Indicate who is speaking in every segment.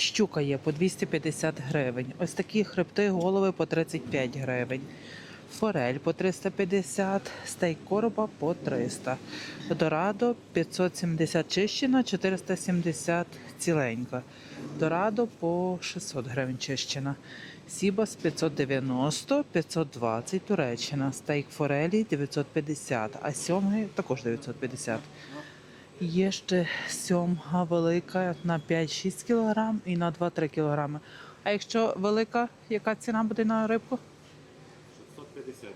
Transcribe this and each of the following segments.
Speaker 1: Щука є по 250 гривень. Ось такі хребти голови по 35 гривень. Форель по 350, стейк короба по 300. Дорадо 570 чищена, 470 ціленька. Дорадо по 600 гривень чищена. Сібас 590, 520 Туреччина. Стейк форелі 950, а сьомги також 950. Є ще сьомга велика на 5-6 кг і на 2-3 кг. А якщо велика, яка ціна буде на рибку?
Speaker 2: 650.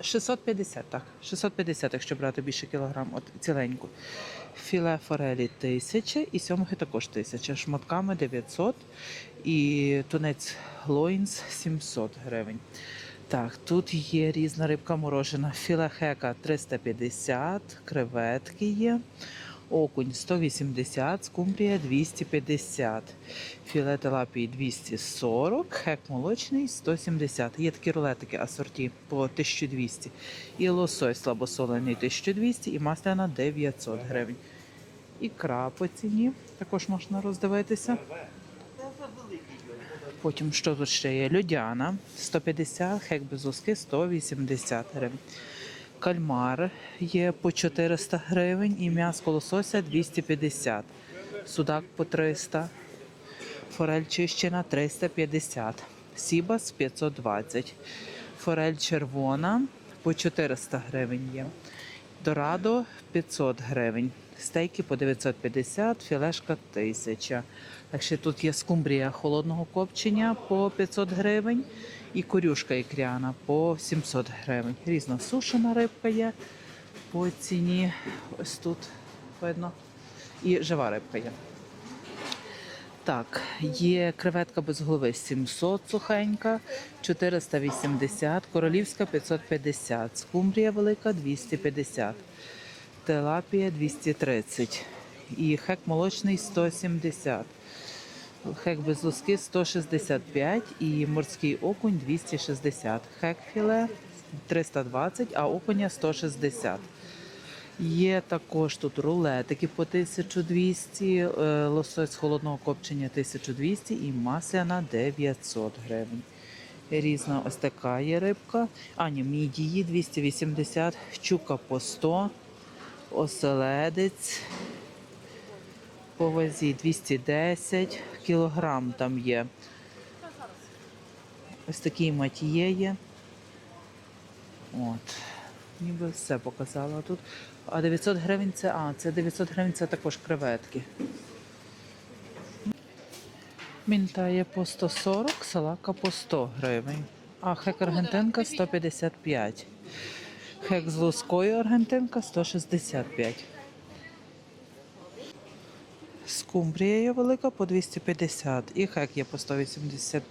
Speaker 1: 650, так. 650, якщо брати більше кілограм, от ціленьку. Філе форелі 1000 і сьомги також 1000. Шматками 900 і тунець лоїнс 700 гривень. Так, тут є різна рибка морожена. Філе хека 350, креветки є. Окунь 180, скумбрія 250, філе телапії 240, хек молочний 170. Є такі рулетики асорті по 1200. І лосось слабосолений 1200 і масляна 900 гривень. Ікра по ціні також можна роздивитися. Потім що тут ще є? Льодяна 150, хек без луски 180 гривень. Кальмар є по 400 гривень і м'ясо лосося 250. Судак по 300. Форель чищена 350. Сібас 520. Форель червона по 400 гривень є. Дорадо 500 гривень. Стейки по 950, філешка 1000. Так ще тут є скумбрія холодного копчення по 500 гривень і корюшка ікряна по 700 гривень. Різна сушена рибка є по ціні. Ось тут видно. І жива рибка є. Так, є креветка без голови 700 сухенька, 480, королівська 550, скумбрія велика 250, телапія 230 і хек молочний 170. Хек без луски 165 і морський окунь 260. Хек філе 320, а окуня 160. Є також тут рулетики по 1200, е, лосось холодного копчення 1200 і масляна 900 гривень. Різна ось така є рибка. А, ні, мідії 280, щука по 100, оселедець по вазі 210 кілограм там є. Ось такий матіє є. От. Ніби все показала тут. А 900 гривень це, а, це 900 гривень це також креветки. Мінта є по 140, салака по 100 гривень. А хек аргентинка 155. Хек з лускою аргентинка 165. Скумбрія є велика по 250 і хек є по 180